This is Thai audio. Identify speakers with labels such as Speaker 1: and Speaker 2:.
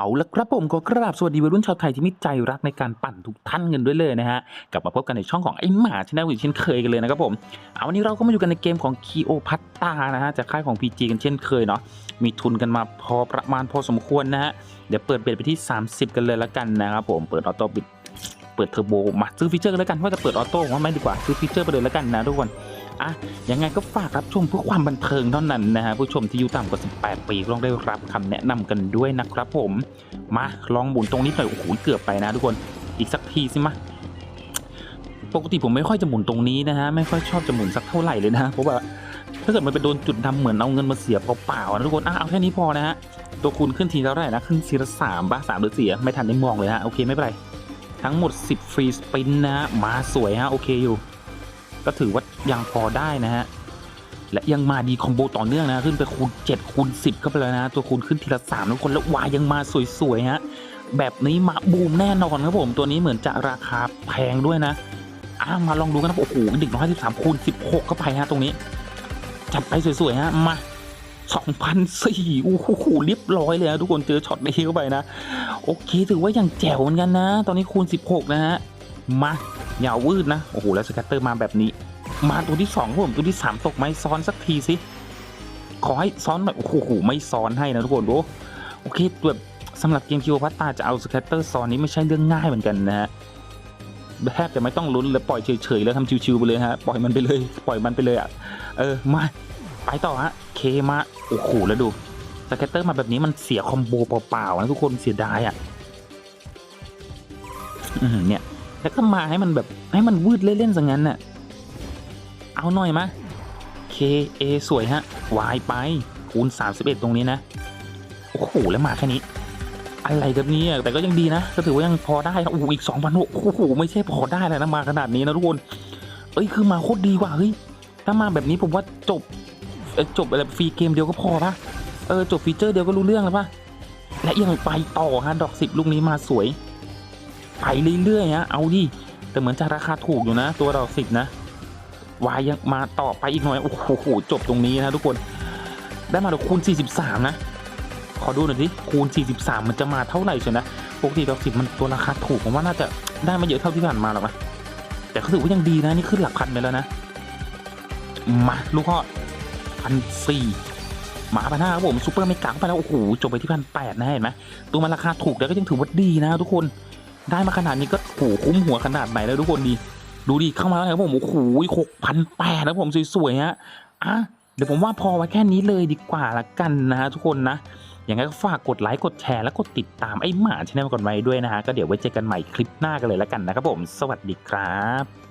Speaker 1: เอาละครับผมก็กราบสวัสดีวัยรุ่นชาวไทยที่มีใจรักในการปั่นทุกท่านกันด้วยเลยนะฮะกลับมาพบกันในช่องของไอ้หมาชแนลอีกเช่นเคยกันเลยนะครับผมเอาวันนี้เราก็มาอยู่กันในเกมของคีโอพัตตานะฮะจากค่ายของ PG กันเช่นเคยเนาะมีทุนกันมาพอประมาณพอสมควรนะฮะเดี๋ยวเปิดเบรไปที่ 30 กันเลยละกันนะครับผมเปิดออโต้บิดเปิดเทอร์โบมาซื้อฟีเจอร์กันแล้วกันว่าจะเปิดออโต้ว่าไม่ดีกว่าซื้อฟีเจอร์ไปเลยแล้วกันนะทุกคน อะยังไงก็ฝากรับชมเพื่อความบันเทิงเท่านั้นนะฮะผู้ชมที่อายุต่ำกว่า 18 ปีต้องได้รับคำแนะนำกันด้วยนะครับผมมาลองหมุนตรงนี้หน่อยโอ้โหเกือบไปนะ ทุกคนอีกสักทีสิมาปกติผมไม่ค่อยจะหมุนตรงนี้นะฮะไม่ค่อยชอบจะหมุนสักเท่าไหร่เลยนะเพราะว่าถ้าเกิดมันไปโดนจุดดำเหมือนเอาเงินมาเสียเปล่าๆนะทุกคนอะเอาแค่นี้พอนะฮะตัวคูณขึ้นทีเท่าไหร่นะขึ้นทีละสามบ้าสามหรือสี่ไม่ทันได้มองเลยฮะโอเคไม่เป็นไรทั้งหมด 10 ฟรีสปินนะฮะมาสวยฮะโอเคอยู่ ก็ถือว่ายังพอได้นะฮะ และยังมาดีคอมโบต่อเนื่องนะ ขึ้นไปคูณ 7 คูณ 10เข้าไปแล้วนะ ตัวคูณขึ้นทีละ3ทุกคนแล้ววายยังมาสวยๆฮะ แบบนี้มาบูมแน่นอนครับผม ตัวนี้เหมือนจะราคาแพงด้วยนะอ่ามาลองดูกันนะโอ้โหหนึ่งร้อยสิบสามคูณ16เข้าไปฮะตรงนี้จัดไปสวยๆฮะมา2,004โอ้โหเรียบร้อยเลยนะทุกคนเจอช็อตนี้เข้าไปนะ โอเคถือว่ายังแจ๋วเหมือนกันนะ ตอนนี้คูณ16นะฮะมา ยาวืดนะ โอ้โห แล้วสแกตเตอร์มาแบบนี้ มาตัวที่สองครับผมตัวที่สามตกไหมซ้อนสักทีสิ ขอให้ซ้อนหน่อย โอ้โห ไม่ซ้อนให้นะทุกคนดูโอเคแบบสำหรับเกมคิวพัตตาจะเอาสแกตเตอร์ซ้อนนี้ไม่ใช่เรื่องง่ายเหมือนกันนะฮะแทบจะไม่ต้องลุ้นเลยปล่อยเฉยๆแล้วทำชิวๆไปเลยฮะปล่อยมันไปเลยปล่อยมันไปเลยอะเออมาไปต่อฮะเคมาโอ้โหแล้วดูสแกตเตอร์มาแบบนี้มันเสียคอมโบเปล่าๆนะทุกคนเสียดายอะเนี่ย แล้วก็มาให้มันแบบให้มันวืดเล่นๆสังงั้นน่ะ เอาหน่อยมะ K A สวยฮะ Y ไปคูณ 31 ตรงนี้นะ โอ้โห แล้วมาแค่นี้ อะไรกับนี้แต่ก็ยังดีนะ ก็ถือว่ายังพอได้นะโอ้โหอีก 2,000โอ้โห ไม่ใช่พอได้แล้วนะ มาขนาดนี้นะทุกคน เอ้ย คือมาโคตรดีกว่าเฮ้ย ถ้ามาแบบนี้ผมว่าจบ จบอะไรฟรีเกมเดียวก็พอปะเออ จบฟีเจอร์เดียวก็รู้เรื่องแล้วปะและยังไปต่อฮะ ดอกสิบลูกนี้มาสวย ไปเรื่อยๆฮะเอาดิแต่เหมือนจะราคาถูกอยู่นะ ตัวดอกสิบนะวายยังมาต่อไปอีกหน่อย โอ้โห จบตรงนี้นะทุกคน ได้มาดอกคูณ 43 นะ ขอดูหน่อยดิคูณ 43 มันจะมาเท่าไหร่เชียนะปกติดอกสิบมันตัวราคาถูกผมว่าน่าจะได้ม่เยอะเท่าที่ผ่านมาหรอกนะแต่ก็ถือว่ายังดีนะ นี่ขึ้นหลักพันไปแล้วนะ มาลูกพ่อพันสี่หมาพันห้าครับผมซูเปอร์ไม่กังไปแล้ว โอ้โห จบไปที่พันแปดนะเห็นไหมตัวมันราคาถูกแต่ก็ยังถือว่าดีนะทุกคน ได้มาขนาดนี้ก็โหคุ้มหัวขนาดไหนแล้วทุกคนดี ดูดิเข้ามาแล้วครับผมโอ้โหหกพันแปดแล้วผมสวยๆฮะอะเดี๋ยวผมว่าพอไว้แค่นี้เลยดีกว่าละกันนะฮะทุกคนนะอย่างไรก็ฝากกดไลค์กดแชร์และกดติดตามไอ้หมาชแนลก่อนไว้ด้วยนะฮะก็เดี๋ยวไว้เจอกันใหม่คลิปหน้ากันเลยละกันนะครับผม สวัสดีครับ